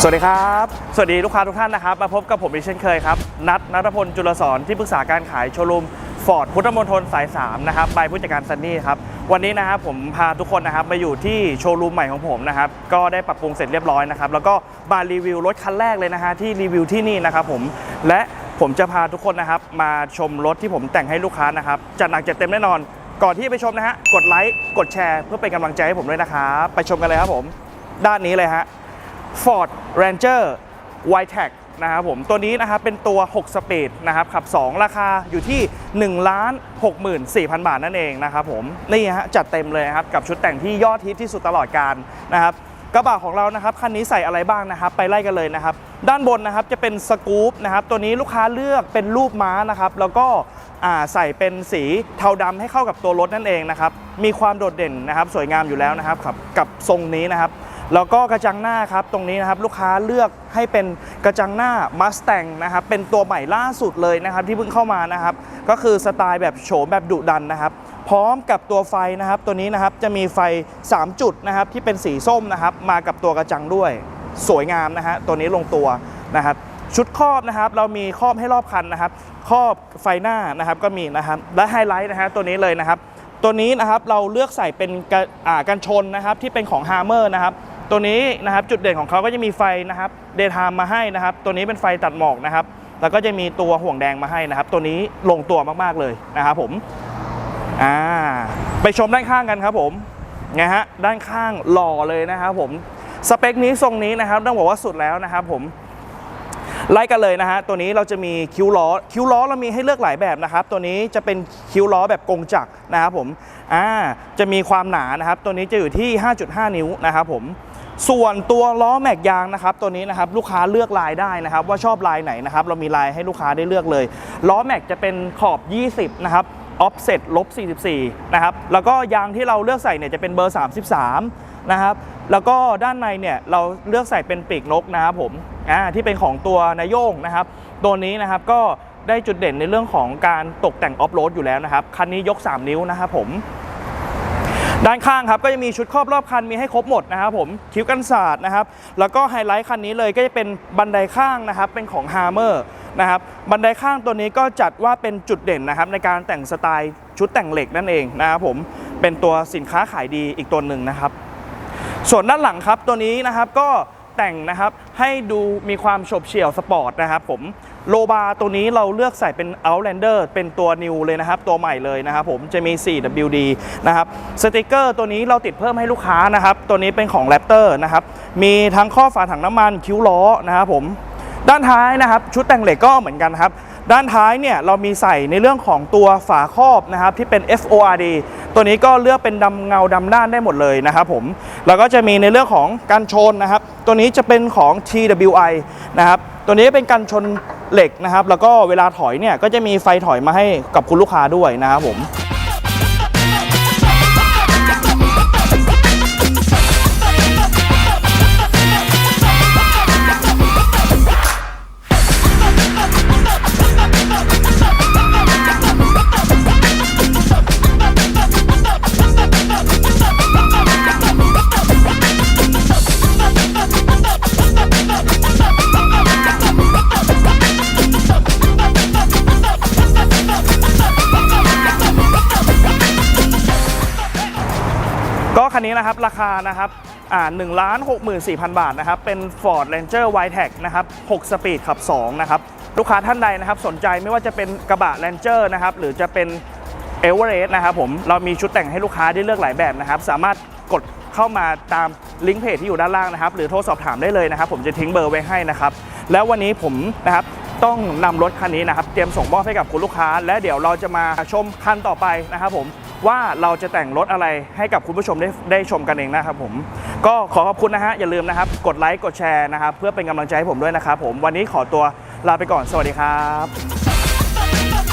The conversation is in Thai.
สวัสดีครับ สวัสดีลูกค้าทุกท่านนะครับ มาพบกับผมอีกเช่นเคยครับ นัทนัทพลจุลสอนที่ปรึกษาการขายโชว์รูมฟอร์ดพุทธมณฑลสาย 3 นะครับใบผู้จัดการซันนี่ครับ วันนี้นะครับผมพาทุกคนนะครับมาอยู่ที่โชว์รูมใหม่ของผมนะครับ ก็ได้ปรับปรุงเสร็จเรียบร้อยนะครับ แล้วก็มารีวิวรถคันแรกเลยนะฮะที่รีวิวที่นี่นะครับผม และผมจะพาทุกคนนะครับมาชมรถที่ผมแต่งให้ลูกค้านะครับจัดหนักจัดเต็มแน่นอน ก่อนที่จะไปชมนะฮะ กดไลค์ กดแชร์ เพื่อเป็นกำลังใจให้ผมด้วยนะครับ ไปชมกันเลยครับผม ด้านนี้เลยฮะ Ford Ranger w i t e c นะครับผมตัวนี้นะครับเป็นตัว 6 สปีดนะครับขับ 2 ราคาอยู่ที่ 1 ล้าน64,000 บาทนั่นเองนะครับผม นี่ฮะจัดเต็มเลยนะครับ กับชุดแต่งที่ยอดฮิตที่สุดตลอดการนะครับกระบะของเรานะครับคันนี้ใส่อะไรบ้างนะครับ ไปไล่กันเลยนะครับ ด้านบนนะครับจะเป็นสกู๊ปนะครับตัวนี้ลูกค้าเลือกเป็นรูปม้านะครับแล้วก็ ใส่เป็นสีเทาดำให้เข้ากับตัวรถนั่นเองนะครับมีความโดดเด่นนะครับสวยงามอยู่แล้วนะครับกับกับทรงนี้นะครับแล้วก็กระจังหน้าครับตรงนี้นะครับลูกค้าเลือกให้เป็นกระจังหน้า Mustang นะครับเป็นตัวใหม่ล่าสุดเลยนะครับที่เพิ่งเข้ามานะครับก็คือสไตล์แบบโฉมแบบดุดันนะครับพร้อมกับตัวไฟนะครับตัวนี้นะครับจะมีไฟ 3 จุดนะครับที่เป็นสีส้มนะครับมากับตัวกระจังด้วย สวยงามนะฮะตัวนี้ลงตัวนะครับ ชุดครอบนะครับ เรามีครอบให้รอบคันนะครับ ครอบไฟหน้านะครับก็มีนะครับ และไฮไลท์นะฮะตัวนี้เลยนะครับ ตัวนี้นะครับเราเลือกใส่เป็นกระกันชนนะครับที่เป็นของ Hammer นะครับตัวนี้นะครับจุดเด่นของเขาก็จะมีไฟนะครับเดย์ไทม์มาให้นะครับ ตัวนี้เป็นไฟตัดหมอกนะครับ แล้วก็จะมีตัวห่วงแดงมาให้นะครับ ตัวนี้ลงตัวมากๆเลยนะครับผมอ่าไปชมด้านข้างกันครับผมไงฮะด้านข้างหล่อเลยนะครับผมสเปคนี้ทรงนี้นะครับต้องบอกว่าสุดแล้วนะครับผม ไล่กันเลยนะฮะ ตัวนี้เราจะมีคิ้วล้อ คิ้วล้อเรามีให้เลือกหลายแบบนะครับ ตัวนี้จะเป็นคิ้วล้อแบบกงจักรนะครับผม อ่า จะมีความหนานะครับ ตัวนี้จะอยู่ที่ 5.5 นิ้วนะครับผม ส่วนตัวล้อแม็กยางนะครับ ตัวนี้นะครับลูกค้าเลือกลายได้นะครับ ว่าชอบลายไหนนะครับ เรามีลายให้ลูกค้าได้เลือกเลย ล้อแม็กจะเป็นขอบ 20 นะครับ ออฟเซ็ตลบ 44 นะครับ แล้วก็ยางที่เราเลือกใส่เนี่ยจะเป็นเบอร์ 33 นะครับแล้วก็ด้านในเนี่ยเราเลือกใส่เป็นปีกนกนะครับผมอ่าที่เป็นของตัวนายโยงนะครับ ตัวนี้นะครับก็ได้จุดเด่นในเรื่องของการตกแต่งออฟโรดอยู่แล้วนะครับ คันนี้ยก 3 นิ้วนะครับผม ด้านข้างครับก็จะมีชุดครอบรอบคันมีให้ครบหมดนะครับผมคิ้วกันศาสตร์นะครับ แล้วก็ไฮไลท์คันนี้เลยก็จะเป็นบันไดข้างนะครับ เป็นของ h a m m e r นะครับบันไดข้างตัวนี้ก็จัดว่าเป็นจุดเด่นนะครับ ในการแต่งสไตล์ชุดแต่งเหล็กนั่นเองนะครับผมเป็นตัวสินค้าขายดีอีกตัวหนึ่งนะครับ ส่วนด้านหลังครับตัวนี้นะครับก็แต่งนะครับให้ดูมีความโฉบเฉี่ยวสปอร์ตนะครับผมโลบาตัวนี้เราเลือกใส่เป็น Outlander เป็นตัวนิวเลยนะครับ ตัวใหม่เลยนะครับผมจะมี 4WD นะครับสติกเกอร์ตัวนี้เราติดเพิ่มให้ลูกค้านะครับ ตัวนี้เป็นของ Raptor นะครับมีทั้งข้อฝาถังน้ำมันคิ้วล้อนะครับผมด้านท้ายนะครับ ชุดแต่งเหล็กก็เหมือนกันครับ ด้านท้ายเนี่ยเรามีใส่ในเรื่องของตัวฝาครอบนะครับที่เป็น FORD ตัวนี้ก็เลือกเป็นดำเงาดำด้านได้หมดเลยนะครับผม แล้วก็จะมีในเรื่องของการชนนะครับ ตัวนี้จะเป็นของ TWI นะครับ ตัวนี้เป็นการชนเหล็กนะครับ แล้วก็เวลาถอยเนี่ยก็จะมีไฟถอยมาให้กับคุณลูกค้าด้วยนะครับผม คันนี้นะครับราคานะครับอ่า1ล้าน64,000บาทนะครับเป็น Ford Ranger w i t e c นะครับ6สปีดขับ2นะครับลูกค้าท่านใดนะครับสนใจไม่ว่าจะเป็นกระบะ Ranger นะครับหรือจะเป็น e v e r e s t นะครับผมเรามีชุดแต่งให้ลูกค้าได้เลือกหลายแบบนะครับ สามารถกดเข้ามาตามลิงก์เพจที่อยู่ด้านล่างนะครับ หรือโทรสอบถามได้เลยนะครับ ผมจะทิ้งเบอร์ไว้ให้นะครับ แล้ววันนี้ผมนะครับต้องนำรถคันนี้นะครับ เตรียมส่งมอบให้กับคุณลูกค้า และเดี๋ยวเราจะมาชมคันต่อไปนะครับผม ว่าเราจะแต่งรถอะไรให้กับคุณผู้ชมได้ได้ชมกันเองนะครับผม ก็ขอขอบคุณนะฮะ อย่าลืมนะครับ กดไลค์กดแชร์นะครับ เพื่อเป็นกำลังใจให้ผมด้วยนะครับผมวันนี้ขอตัวลาไปก่อนสวัสดีครับ